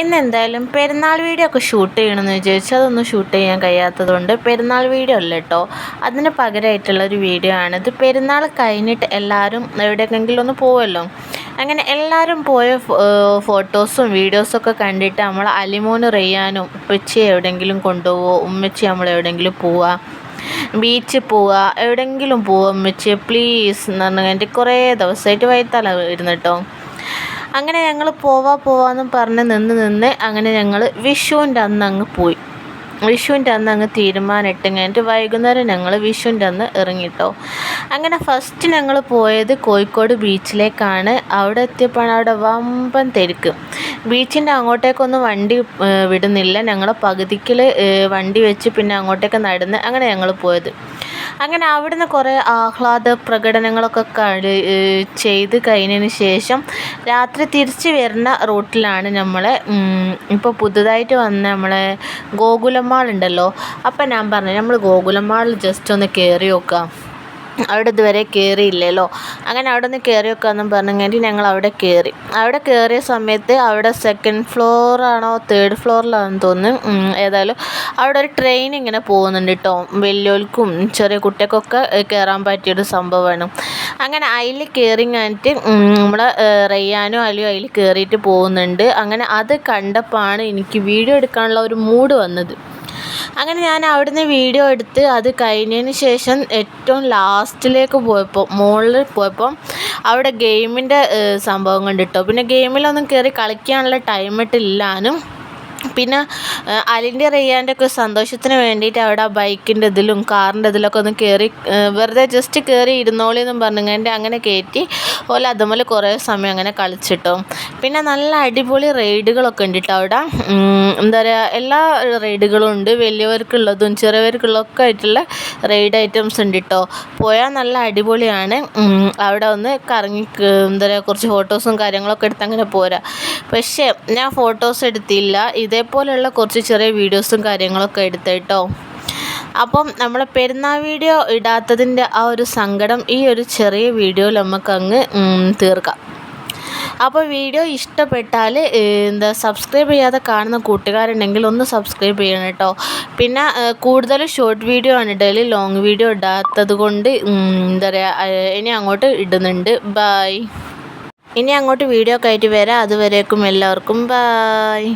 ഇന്ന് എന്തായാലും പെരുന്നാൾ വീഡിയോ ഒക്കെ ഷൂട്ട് ചെയ്യണമെന്ന് വിചാരിച്ചു. അതൊന്നും ഷൂട്ട് ചെയ്യാൻ കഴിയാത്തതുകൊണ്ട് പെരുന്നാൾ വീഡിയോ അല്ല കേട്ടോ അതിന് പകരമായിട്ടുള്ള ഒരു വീഡിയോ ആണ്. ഇത് പെരുന്നാൾ കഴിഞ്ഞിട്ട് എല്ലാവരും എവിടെയെങ്കിലും ഒന്ന് പോവുമല്ലോ അങ്ങനെ എല്ലാവരും പോയ ഫോട്ടോസും വീഡിയോസും ഒക്കെ കണ്ടിട്ട് നമ്മൾ അലിമോന് റെയ്യാനും ഉപ്പച്ചി എവിടെയെങ്കിലും കൊണ്ടുപോകുമോ ഉമ്മച്ചി നമ്മൾ എവിടെയെങ്കിലും പോവുക ബീച്ചിൽ പോവുക എവിടെയെങ്കിലും പോവുക ഉമ്മച്ചി പ്ലീസ് എന്ന് പറഞ്ഞാൽ കുറേ ദിവസമായിട്ട് വൈത്തല ഇരുന്നിട്ടോ അങ്ങനെ ഞങ്ങൾ പോവാ പോവാന്ന് പറഞ്ഞ് നിന്ന് നിന്ന് അങ്ങനെ ഞങ്ങൾ വിഷുവിന്റെ അന്ന് അങ്ങ് പോയി. വിഷുവിന്റെ അന്ന് അങ്ങ് തീരുമാനമിട്ട് കഴിഞ്ഞിട്ട് വൈകുന്നേരം ഞങ്ങൾ വിഷുവിന്റെ അന്ന് ഇറങ്ങിട്ടോ. അങ്ങനെ ഫസ്റ്റ് ഞങ്ങൾ പോയത് കോഴിക്കോട് ബീച്ചിലേക്കാണ്. അവിടെ എത്തിയപ്പോഴാണ് അവിടെ വമ്പൻ തിരക്ക്. ബീച്ചിന്റെ അങ്ങോട്ടേക്കൊന്നും വണ്ടി വിടുന്നില്ല. ഞങ്ങൾ പകുതിക്കൽ വണ്ടി വെച്ച് പിന്നെ അങ്ങോട്ടേക്ക് നടന്ന് അങ്ങനെ ഞങ്ങൾ പോയത്. അങ്ങനെ അവിടുന്ന് കുറേ ആഹ്ലാദ പ്രകടനങ്ങളൊക്കെ കളി ചെയ്ത് കഴിഞ്ഞതിന് ശേഷം രാത്രി തിരിച്ച് വരുന്ന റൂട്ടിലാണ് നമ്മൾ ഇപ്പോൾ പുതുതായിട്ട് വന്ന നമ്മളെ ഗോകുലം മാൾ ഉണ്ടല്ലോ. അപ്പം ഞാൻ പറഞ്ഞു നമ്മൾ ഗോകുലം മാളിൽ ജസ്റ്റ് ഒന്ന് കയറി നോക്കാം. അവിടെ ഇതുവരെ കയറിയില്ലല്ലോ അങ്ങനെ അവിടെ നിന്ന് കയറി എന്നും പറഞ്ഞെങ്കിൽ ഞങ്ങൾ അവിടെ കയറി അവിടെ കയറിയ സമയത്ത് അവിടെ സെക്കൻഡ് ഫ്ലോറാണോ തേർഡ് ഫ്ലോറിലാണെന്ന് തോന്നുന്നു ഏതായാലും അവിടെ ഒരു ട്രെയിൻ ഇങ്ങനെ പോകുന്നുണ്ട് കേട്ടോ വലിയവർക്കും ചെറിയ കുട്ടികൾക്കൊക്കെ കയറാൻ പറ്റിയൊരു സംഭവമാണ്. അങ്ങനെ അതിൽ കയറി കഴിഞ്ഞിട്ട് നമ്മൾ റയ്യാനും അലിയും അതിൽ കയറിയിട്ട് പോകുന്നുണ്ട്. അങ്ങനെ അത് കണ്ടപ്പോഴാണ് എനിക്ക് വീഡിയോ എടുക്കാനുള്ള ഒരു മൂഡ് വന്നത്. അങ്ങനെ ഞാൻ അവിടുന്ന് വീഡിയോ എടുത്ത് അത് കഴിഞ്ഞതിന് ശേഷം ഏറ്റവും ലാസ്റ്റിലേക്ക് പോയപ്പോൾ മുകളിൽ പോയപ്പം അവിടെ ഗെയിമിന്റെ സംഭവം കണ്ടിട്ടോ. പിന്നെ ഗെയിമിലൊന്നും കയറി കളിക്കാനുള്ള ടൈം ഇട്ടില്ലാനും പിന്നെ അലിന്റെ റിയാന്റെ ഒക്കെ സന്തോഷത്തിന് വേണ്ടിയിട്ട് അവിടെ ബൈക്കിന്റെ ഇതിലും കാറിന്റെ ഇതിലൊക്കെ ഒന്ന് കയറി വെറുതെ ജസ്റ്റ് കയറി ഇരുന്നോളി എന്നും പറഞ്ഞുകൊണ്ട് അങ്ങനെ കയറ്റി ഓല അതുപോലെ കുറേ സമയം അങ്ങനെ കളിച്ചിട്ടും. പിന്നെ നല്ല അടിപൊളി റൈഡുകളൊക്കെ ഉണ്ട് കേട്ടോ അവിടെ എന്താ പറയുക എല്ലാ റൈഡുകളും ഉണ്ട്. വലിയവർക്കുള്ളതും ചെറിയവർക്കുള്ളതൊക്കെ ആയിട്ടുള്ള റൈഡ് ഐറ്റംസ് ഉണ്ട് കേട്ടോ പോയാൽ നല്ല അടിപൊളിയാണ്. അവിടെ ഒന്ന് കറങ്ങി എന്താ പറയുക കുറച്ച് ഫോട്ടോസും കാര്യങ്ങളൊക്കെ എടുത്ത് അങ്ങനെ പോരാ. പക്ഷേ ഞാൻ ഫോട്ടോസ് എടുത്തില്ല. ഇതേപോലെയുള്ള കുറച്ച് ചെറിയ വീഡിയോസും കാര്യങ്ങളൊക്കെ എടുത്ത് കേട്ടോ അപ്പം നമ്മൾ പെരുന്നാൾ വീഡിയോ ഇടാത്തതിന്റെ ആ ഒരു സങ്കടം ഈ ഒരു ചെറിയ വീഡിയോയിൽ നമുക്കങ്ങ് തീർക്കാം. അപ്പോൾ വീഡിയോ ഇഷ്ടപ്പെട്ടാൽ എന്താ സബ്സ്ക്രൈബ് ചെയ്യാതെ കാണുന്ന കൂട്ടുകാരുണ്ടെങ്കിൽ ഒന്ന് സബ്സ്ക്രൈബ് ചെയ്യണം കേട്ടോ പിന്നെ കൂടുതൽ ഷോർട്ട് വീഡിയോ ആണ് ഇടയിൽ ലോങ് വീഡിയോ ഇടാത്തത് കൊണ്ട് എന്താ പറയുക ഇനി അങ്ങോട്ട് ഇടുന്നുണ്ട്. ബായ് ഇനി അങ്ങോട്ട് വീഡിയോ ആയിട്ട് വരാം. അതുവരേക്കും എല്ലാവർക്കും ബായ്